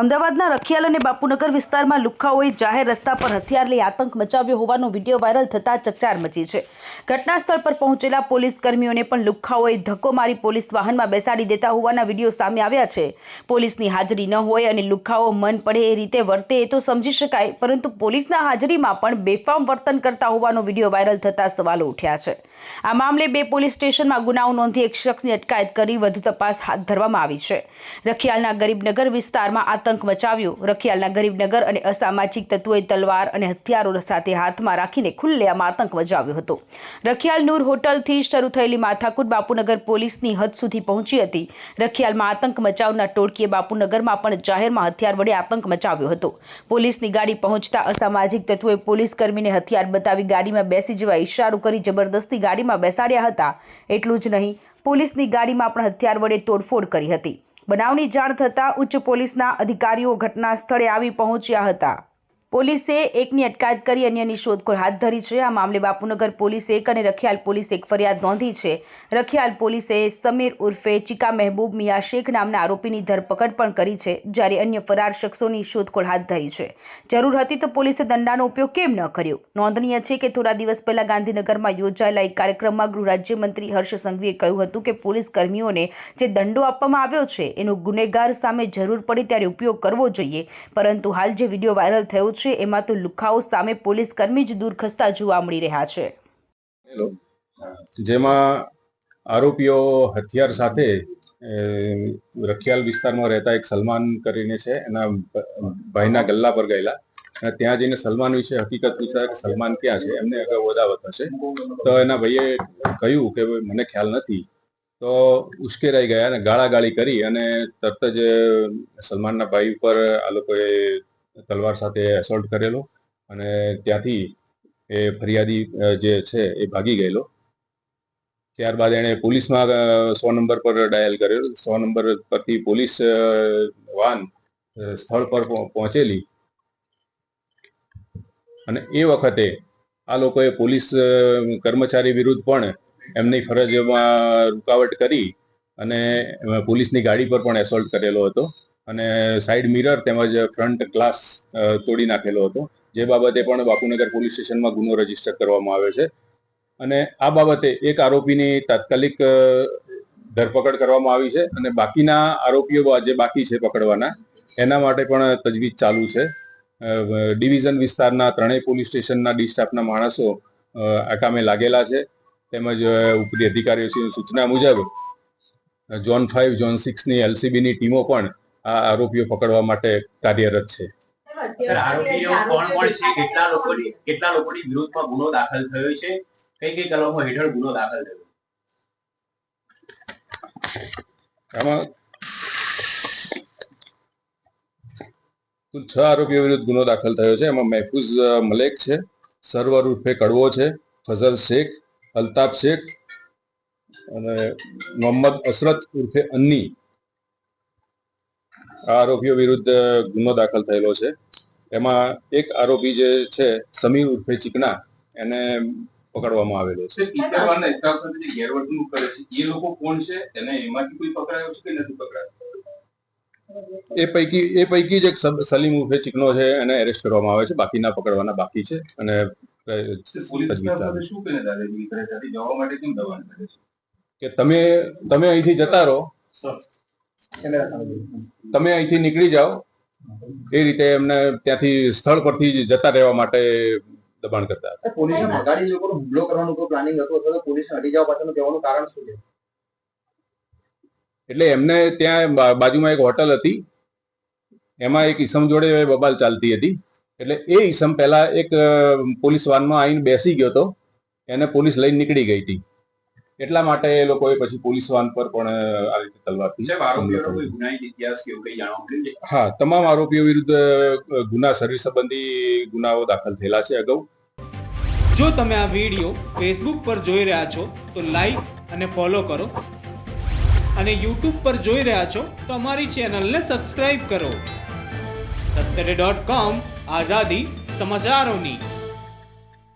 અમદાવાદના રખિયાલ અને બાપુનગર વિસ્તારમાં લુખ્ખાઓએ જાહેર રસ્તા પર હથિયાર લઈ આતંક મચાવ્યો હોવાનો વીડિયો વાયરલ થતા ચકચાર મચી છે. ઘટના સ્થળ પર પહોંચેલા પોલીસ કર્મીઓને પણ લુખ્ખાઓએ ધક્કો મારી પોલીસ વાહનમાં બેસાડી દેતા હોવાના વીડિયો સામે આવ્યા છે. પોલીસની હાજરી ન હોય અને લુખ્ખાઓ મન પડે એ રીતે વર્તે એ તો સમજી શકાય, પરંતુ પોલીસના હાજરીમાં પણ બેફામ વર્તન કરતા હોવાનો વીડિયો વાયરલ થતા સવાલો ઉઠ્યા છે. આ મામલે બે પોલીસ સ્ટેશનમાં ગુનાઓ નોંધી એક શખ્સની અટકાયત કરી વધુ તપાસ હાથ ધરવામાં આવી છે. રખિયાલના ગરીબનગર વિસ્તારમાં આતંક મચાવ્યો. રખિયાલના ગરીબનગર અને અસામાજિક તત્વોએ તલવાર અને હથિયારો સાથે હાથમાં રાખીને ખુલ્લેઆમ આતંક મચાવ્યો હતો. રખિયાલ નૂર હોટલથી શરૂ થયેલી માથાકૂટ બાપુનગર પોલીસની હદ સુધી પહોંચી હતી. રખિયાલમાં આતંક મચાવનાર ટોળકીએ બાપુનગરમાં પણ જાહેરમાં હથિયાર વડે આતંક મચાવ્યો હતો. પોલીસની ગાડી પહોંચતા અસામાજિક તત્વોએ પોલીસ કર્મીને હથિયાર બતાવી ગાડીમાં બેસી જવા ઇશારો કરી જબરદસ્તી ગાડીમાં બેસાડ્યા હતા. એટલું જ નહીં, પોલીસની ગાડીમાં પણ હથિયાર વડે તોડફોડ કરી હતી. બનાવની જાણ થતાં ઉચ્ચ પોલીસના અધિકારીઓ ઘટના સ્થળે આવી પહોંચ્યા હતા. પોલીસે એકની અટકાયત કરી અન્યની શોધખોળ હાથ ધરી છે. આ મામલે બાપુનગર પોલીસ એક અને રખિયાલ પોલીસ એક ફરિયાદ નોંધી છે. રખિયાલ પોલીસે સમીર ઉર્ફે ચિકા મહેબૂબ મિયા શેખ નામના આરોપીની ધરપકડ પણ કરી છે, જ્યારે અન્ય ફરાર શખ્સોની શોધખોળ હાથ ધરી છે. જરૂર હતી તો પોલીસે દંડાનો ઉપયોગ કેમ ન કર્યો? નોંધનીય છે કે થોડા દિવસ પહેલા ગાંધીનગરમાં યોજાયેલા એક કાર્યક્રમમાં ગૃહ રાજ્યમંત્રી હર્ષ સંઘવીએ કહ્યું હતું કે પોલીસ કર્મીઓને જે દંડો આપવામાં આવ્યો છે, એનો ગુનેગાર સામે જરૂર પડે ત્યારે ઉપયોગ કરવો જોઈએ. પરંતુ હાલ જે વીડિયો વાયરલ થયો છે એમાં તો લુખાઓ સામે પોલીસ કર્મી જ દૂર ખસતા જોવા મળી રહ્યા છે. જેમાં આરોપીઓ હથિયાર સાથે રખિયાલ વિસ્તારમાં રહેતા એક સલમાન કરીને છે. એના ભાઈના ગલ્લા પર ગયેલા. અને ત્યાં જઈને સલમાન વિશે હકીકત પૂછતા કે સલમાન ક્યાં છે? એમને અગાઉ અદાવત હશે. તો એના ભાઈએ કહ્યું કે મને ખ્યાલ નથી. તો ઉશ્કેરાઈ ગયા અને ગાળાગાળી કરી અને તરત જ સલમાનના ભાઈ ઉપર આ લોકોએ તલવાર સાથે એસોલ્ટ કરેલો અને ત્યાંથી એ ફરિયાદી જે છે એ ભાગી ગયેલો. ત્યારબાદ એણે પોલીસમાં સો નંબર પર ડાયલ કર્યો સો નંબર પરથી પોલીસ વાન સ્થળ પર પહોંચેલી. અને એ વખતે આ લોકોએ પોલીસ કર્મચારી વિરુદ્ધ પણ એમની ફરજમાં રૂકાવટ કરી અને પોલીસની ગાડી પર પણ એસોલ્ટ કરેલો હતો. અને સાઈડ મિરર તેમજ ફ્રન્ટ ગ્લાસ તોડી નાખેલો હતો. જે બાબતે પણ બાપુનગર પોલીસ સ્ટેશનમાં ગુનો રજિસ્ટર કરવામાં આવે છે. અને આ બાબતે એક આરોપીની તાત્કાલિક ધરપકડ કરવામાં આવી છે અને બાકીના આરોપીઓ જે બાકી છે પકડવાના, એના માટે પણ તજવીજ ચાલુ છે. ડિવિઝન વિસ્તારના ત્રણેય પોલીસ સ્ટેશનના ડી સ્ટાફના માણસો આ કામે લાગેલા છે. તેમજ ઉપરી અધિકારીઓની સૂચના મુજબ ઝોન ફાઇવ ઝોન સિક્સની એલસીબીની ટીમો પણ આ આરોપીઓ પકડવા માટે કાર્યરત છે. આરોપીઓ કોણ કોણ છે? કેટલા લોકોની કેટલા લોકોની વિરુદ્ધમાં ગુનો દાખલ થયો છે? કઈ કઈ કલમો હેઠળ ગુનો દાખલ થયો? આમાં છ આરોપીઓ વિરુદ્ધ ગુનો દાખલ થયો છે. એમાં મહેફૂઝ મલેક છે સરવર ઉર્ફે કડવો છે ફઝલ શેખ અલ્તાફ શેખ અને મોહમ્મદ અસરત ઉર્ફે અન્ની. આ આરોપીઓ વિરુદ્ધ ગુનો દાખલ થયેલો છે. એમાં એક આરોપી જે છે સમીર ઉર્ફે ચીકના એને પકડવામાં આવેલો છે. ગેરવર્તણૂક કરે એ લોકો કોણ છે? અને એમાંથી કોઈ પકડાયો છે કે નથી પકડાયો? એ પૈકી એ પૈકી જ એક સલીમ ઉર્ફે ચીકનો છે એને એરેસ્ટ કરવામાં આવે છે. બાકીના પકડવાના બાકી છે અને કે તમે તમે અહીંથી જતા રહો. તમે અહીંથી નીકળી જાઓ. એ રીતે એમને ત્યાંથી સ્થળ પરથી જતા રહેવા માટે દબાણ કરતા. પોલીસને ભગાડી લોકોનો હુમલો કરવાનું કોઈ પ્લાનિંગ હતું અથવા તો પોલીસને હટી જવા પાછળનું કહેવાનું કારણ શું છે? એટલે એમને ત્યાં બાજુમાં એક હોટલ હતી. એમાં એક ઈસમ જોડે બબાલ ચાલતી હતી. એટલે એ ઈસમ પહેલા એક પોલીસ વાનમાં આવીને બેસી ગયો હતો. એને પોલીસ લઈને નીકળી ગઈ હતી. એટલા માટે એ લોકોએ પછી પોલીસ વાન પર પણ આ રીતે તલવારથી હા તમામ આરોપીઓ વિરુદ્ધ ગુના સર્વિસ સંબંધી ગુનાઓ દાખલ થયેલા છે અગાઉ. જો તમે આ વીડિયો ફેસબુક પર જોઈ રહ્યા છો તો લાઈક અને ફોલો કરો. અને યુટ્યુબ પર જોઈ રહ્યા છો તો અમારી ચેનલને સબસ્ક્રાઇબ કરો. સત્તરે ડોટ કોમ આઝાદી સમાચારોની.